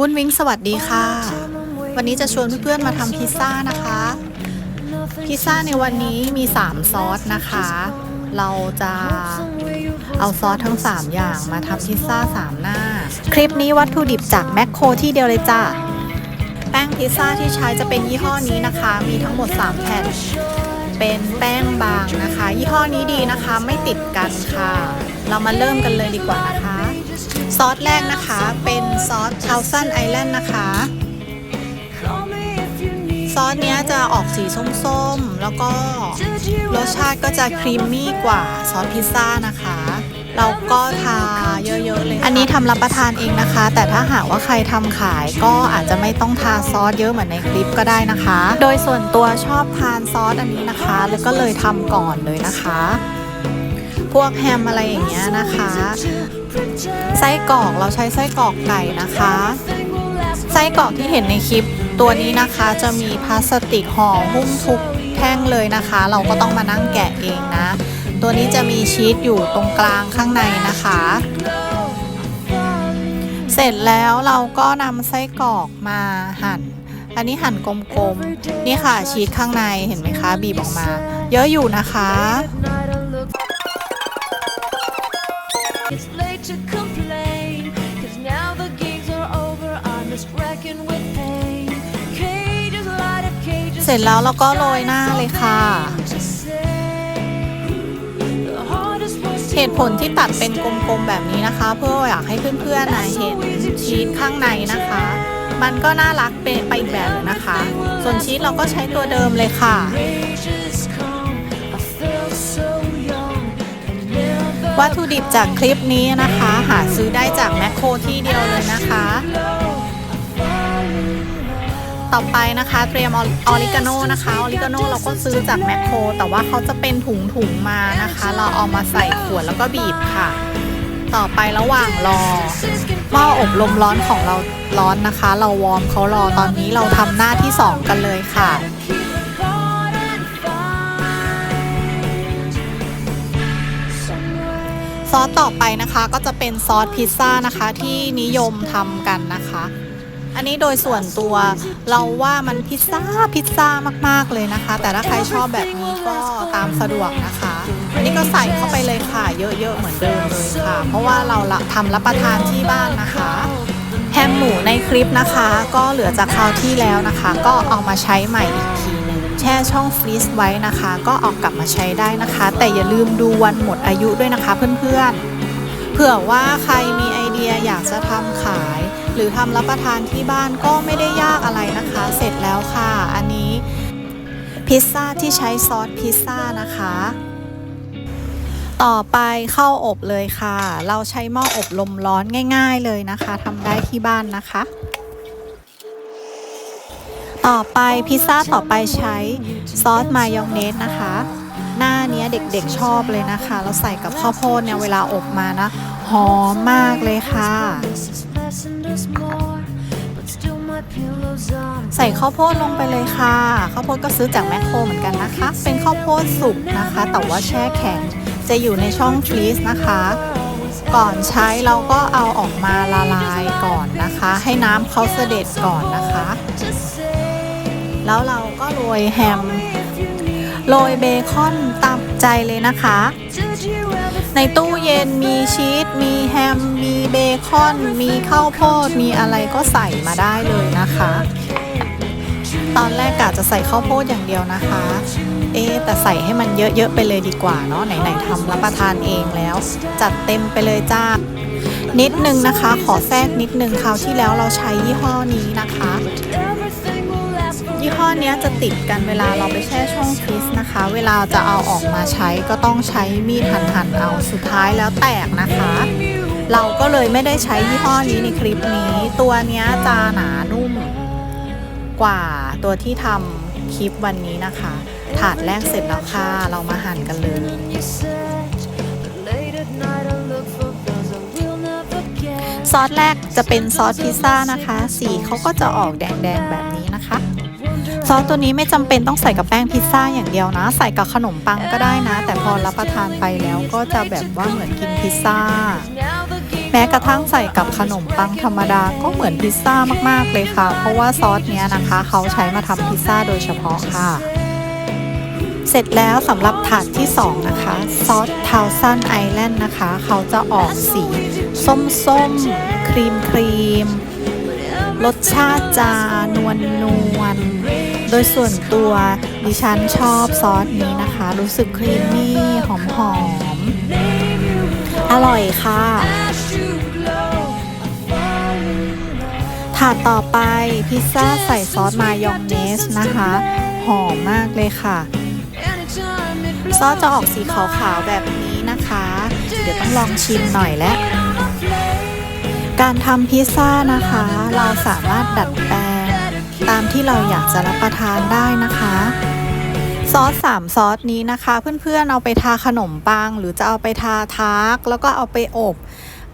วุ้นวิ้งสวัสดีค่ะ วันนี้จะชวนเพื่อนๆมาทำพิซซ่านะคะ พิซซ่าในวันนี้มี 3 ซอสนะคะ เราจะเอาซอสทั้ง 3 อย่างมาทำพิซซ่า 3 หน้า คลิปนี้วัตถุดิบจากแมคโครที่เดียวเลยจ้าแป้งพิซซ่าที่ใช้จะเป็นยี่ห้อนี้นะคะ มีทั้งหมด 3 แผ่น เป็นแป้งบางนะคะ ยี่ห้อนี้ดีนะคะ ไม่ติดกันค่ะ เรามาเริ่มกันเลยดีกว่านะคะ ซอสแรกนะคะ เป็นซอสชาวซันไอแลนด์นะคะ ซอสเนี้ยจะออกสีส้มๆ แล้วก็รสชาติก็จะครีมมี่กว่าซอสพิซซ่านะคะเราก็ทาเยอะๆเลย อันนี้ทำรับประทานเองนะคะ แต่ถ้าหากว่าใครทำขายก็อาจจะไม่ต้องทาซอสเยอะเหมือนในคลิปก็ได้นะคะ โดยส่วนตัวชอบทานซอสอันนี้นะคะ แล้วก็เลยทำก่อนเลยนะคะ พวกแฮมอะไรอย่างเงี้ยนะคะ ไส้กรอกเราใช้ไส้กรอกไก่นะคะ ไส้กรอกที่เห็นในคลิปตัวนี้นะคะจะมีพลาสติกห่อหุ้มทุกแท่งเลยนะคะ เราก็ต้องมานั่งแกะเองนะ ตัวนี้จะมีชีสอยู่ตรงกลางข้างในนะคะ เสร็จแล้วเราก็นำไส้กรอกมาหั่น อันนี้หั่นกลมๆนี่ค่ะชีสข้างในเห็นไหมคะ บีบออกมา เยอะอยู่นะคะ ร็จแล้วเราก็โรยหน้าเลยค่ะ เหตุผลที่ตัดเป็นกลมๆแบบนี้นะคะ เพื่ออยากให้เพื่อนๆนะเห็นชีสข้างในนะคะ มันก็น่ารักเป็นไปอีกแบบนะคะ ส่วนชีสเราก็ใช้ตัวเดิมเลยค่ะวัตถุดิบจากคลิปนี้นะคะ หาซื้อได้จากแมคโครที่เดียวเลยนะคะ ต่อไปนะคะ เตรียมออริกาโนนะคะออริกาโนเราก็ซื้อจากแมคโครแต่ว่าเขาจะเป็นถุงถุงๆมานะคะ เราเอามาใส่ขวดแล้วก็บีบค่ะ ต่อไประหว่างรอหม้ออบลมร้อนของเราร้อนนะคะ เราวอร์มเขารอตอนนี้เราทำหน้าที่ 2 กันเลยค่ะซอสต่อไปนะคะก็จะเป็นซอสพิซซ่านะคะที่นิยมทำกันนะคะ อันนี้โดยส่วนตัวเราว่ามันพิซซ่าพิซซ่ามากๆเลยนะคะ แต่ถ้าใครชอบแบบนี้ก็ตามสะดวกนะคะ อันนี้ก็ใส่เข้าไปเลยค่ะ เยอะๆเหมือนเดิมเลยค่ะ เพราะว่าเราละทำรับประทานที่บ้านนะคะแฮมหมูในคลิปนะคะ ก็เหลือจากคราวที่แล้วนะคะ ก็เอามาใช้ใหม่อีกทีนึงแช่ช่องฟรีซไว้นะคะ ก็เอากลับมาใช้ได้นะคะ แต่อย่าลืมดูวันหมดอายุด้วยนะคะเพื่อนๆเผื่อว่าใครมีไอเดียอยากจะทำขาย รือทำรับประทานที่บ้านก็ไม่ได้ยากอะไรนะคะ เสร็จแล้วค่ะ อันนี้พิซซ่าที่ใช้ซอสพิซซ่านะคะ ต่อไปเข้าอบเลยค่ะ เราใช้หม้ออบลมร้อนง่าย ๆเลยนะคะทำได้ที่บ้านนะคะ ต่อไปพิซซ่าต่อไปใช้ซอสมายองเนสนะคะ หน้าเนี้ยเด็กๆชอบเลยนะคะเราใส่กับข้าวโพดเนี่ยเวลาอบมานะ หอมมากเลยค่ะ ใส่ข้าวโพดลงไปเลยค่ะ ข้าวโพดก็ซื้อจากแมคโครเหมือนกันนะคะ เป็นข้าวโพดสุกนะคะ แต่ว่าแช่แข็ง จะอยู่ในช่องฟรีซนะคะ ก่อนใช้เราก็เอาออกมาละลายก่อนนะคะ ให้น้ำเขาเสด็จก่อนนะคะ แล้วเราก็โรยแฮม โรยเบคอนตามใจเลยนะคะ ในตู้เย็นมีชีส มีแฮม มีเบคอน มีข้าวโพด มีอะไรก็ใส่มาได้เลยนะคะ ตอนแรกกะจะใส่ข้าวโพดอย่างเดียวนะคะ เอ๊แต่ใส่ให้มันเยอะๆไปเลยดีกว่าเนาะไหนๆทำรับประทานเองแล้ว จัดเต็มไปเลยจ้านิดนึงนะคะ ขอแทรกนิดนึงคราวที่แล้วเราใช้ยี่ห้อนี้นะคะ ยี่ห้อนี้จะติดกันเวลาเราไปแช่ช่องฟรีซนะคะ เวลาจะเอาออกมาใช้ก็ต้องใช้มีดหั่นๆเอาสุดท้ายแล้วแตกนะคะ เราก็เลยไม่ได้ใช้ยี่ห้อนี้ในคลิปนี้ ตัวนี้จะหนานุ่มกว่าตัวที่ทำคลิปวันนี้นะคะ ถาดแรกเสร็จแล้วค่ะ เรามาหั่นกันเลยซอสแรกจะเป็นซอสพิซซ่านะคะ สีเขาก็จะออกแดงๆแบบนี้ ซอสตัวนี้ไม่จำเป็นต้องใส่กับแป้งพิซซ่าอย่างเดียวนะ ใส่กับขนมปังก็ได้นะ แต่พอรับประทานไปแล้วก็จะแบบว่าเหมือนกินพิซซ่า แม้กระทั่งใส่กับขนมปังธรรมดาก็เหมือนพิซซ่ามากๆเลยค่ะ เพราะว่าซอสเนี้ยนะคะ เขาใช้มาทำพิซซ่าโดยเฉพาะค่ะ เสร็จแล้วสำหรับถาดที่ 2 นะคะ ซอสทาวซันไอแลนด์นะคะ เขาจะออกสี ส้มๆ ครีมครีมรสชาติจานวลนวล โดยส่วนตัวดิฉันชอบซอสนี้นะคะ รู้สึกครีมมี่ หอมหอมอร่อยค่ะ ถาดต่อไปพิซซ่าใส่ซอสมายองเนสนะคะ หอมมากเลยค่ะ ซอสจะออกสีขาวๆแบบนี้นะคะ เดี๋ยวต้องลองชิมหน่อยแล้วการทำพิซซ่านะคะ เราสามารถดัดแปลง ตามที่เราอยากจะรับประทานได้นะคะ ซอสสามซอสนี้นะคะ เพื่อนๆเอาไปทาขนมปัง หรือจะเอาไปทาทาร์กแล้วก็เอาไปอบ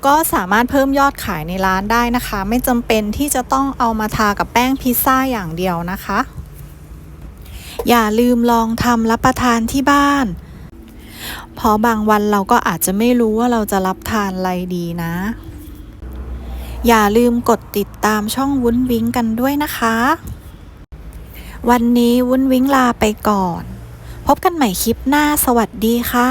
ก็สามารถเพิ่มยอดขายในร้านได้นะคะ ไม่จำเป็นที่จะต้องเอามาทากับแป้งพิซซ่าอย่างเดียวนะคะ อย่าลืมลองทำรับประทานที่บ้านเพราะบางวันเราก็อาจจะไม่รู้ว่าเราจะรับทานอะไรดีนะ อย่าลืมกดติดตามช่องวุ้นวิ้งกันด้วยนะคะ วันนี้วุ้นวิ้งลาไปก่อน พบกันใหม่คลิปหน้าสวัสดีค่ะ